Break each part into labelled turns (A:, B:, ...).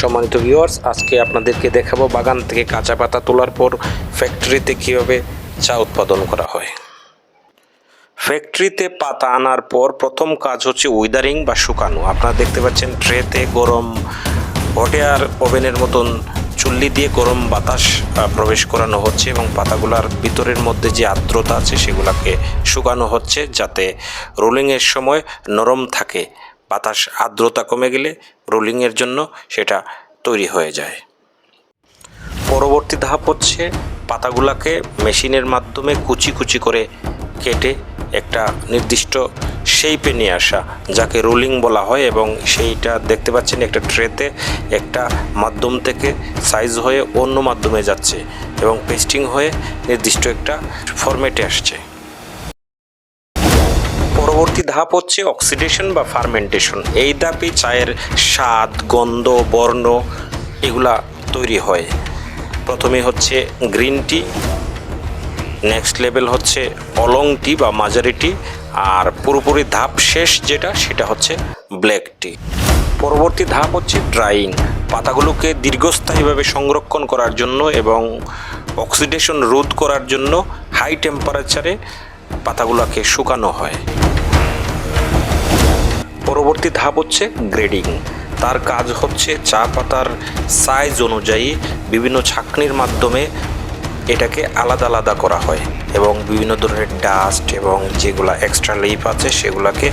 A: সম্মানিত ভিউয়ার্স আজকে আপনাদেরকে দেখাবো বাগান থেকে কাঁচা পাতা তোলার পর ফ্যাক্টরিতে কীভাবে চা উৎপাদন করা হয়। ফ্যাক্টরিতে পাতা আনার পর প্রথম কাজ হচ্ছে উইদারিং বা শুকানো। আপনারা দেখতে পাচ্ছেন ট্রেতে গরম হটেয়ার ওভেনের মতন চুল্লি দিয়ে গরম বাতাস প্রবেশ করানো হচ্ছে এবং পাতাগুলার ভিতরের মধ্যে যে আর্দ্রতা আছে সেগুলোকে শুকানো হচ্ছে যাতে রোলিংয়ের সময় নরম থাকে। বাতাস আর্দ্রতা কমে গেলে রোলিংয়ের জন্য সেটা তৈরি হয়ে যায়। পরবর্তী ধাপ হচ্ছে পাতাগুলাকে মেশিনের মাধ্যমে কুচি কুচি করে কেটে একটা নির্দিষ্ট শেপে নিয়ে আসা, যাকে রোলিং বলা হয় এবং সেইটা দেখতে পাচ্ছেন একটা ট্রেতে একটা মাধ্যম থেকে সাইজ হয়ে অন্য মাধ্যমে যাচ্ছে এবং পেস্টিং হয়ে নির্দিষ্ট একটা ফরম্যাটে আসছে। পরবর্তী ধাপ হচ্ছে অক্সিডেশন বা ফার্মেন্টেশন এই ধাপে চায়ের স্বাদ, গন্ধ, বর্ণ এগুলা তৈরি হয়। প্রথমে হচ্ছে গ্রিন টি নেক্সট লেভেল হচ্ছে অলং টি বা মাঝারি টি আর পুরোপুরি ধাপ শেষ যেটা, সেটা হচ্ছে ব্ল্যাক টি পরবর্তী ধাপ হচ্ছে ড্রাইং পাতাগুলোকে দীর্ঘস্থায়ীভাবে সংরক্ষণ করার জন্য এবং অক্সিডেশন রোধ করার জন্য হাই টেম্পারেচারে পাতাগুলোকে শুকানো হয়। পরবর্তী ধাপ হচ্ছে গ্রেডিং তার কাজ হচ্ছে চা পাতার সাইজ অনুযায়ী বিভিন্ন ছাঁকনির মাধ্যমে এটাকে আলাদা আলাদা করা হয় এবং বিভিন্ন ধরনের ডাস্ট এবং যেগুলো এক্সট্রা লিপ আছে সেগুলোকে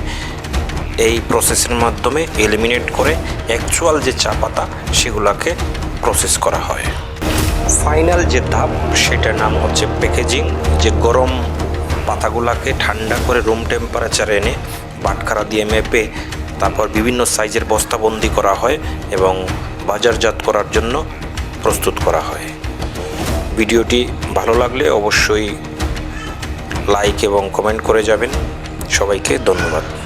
A: এই প্রসেসের মাধ্যমে এলিমিনেট করে অ্যাকচুয়াল যে চা পাতা সেগুলোকে প্রসেস করা হয়। ফাইনাল যে ধাপ, সেটার নাম হচ্ছে প্যাকেজিং যে গরম পাতাগুলাকে ঠান্ডা করে রুম টেম্পারেচারে এনে বাটখারা দিয়ে মেপে তারপর বিভিন্ন সাইজের বস্তাবন্দি করা হয় এবং বাজারজাত করার জন্য প্রস্তুত করা হয়। ভিডিওটি ভালো লাগলে অবশ্যই লাইক এবং কমেন্ট করে যাবেন। সবাইকে ধন্যবাদ।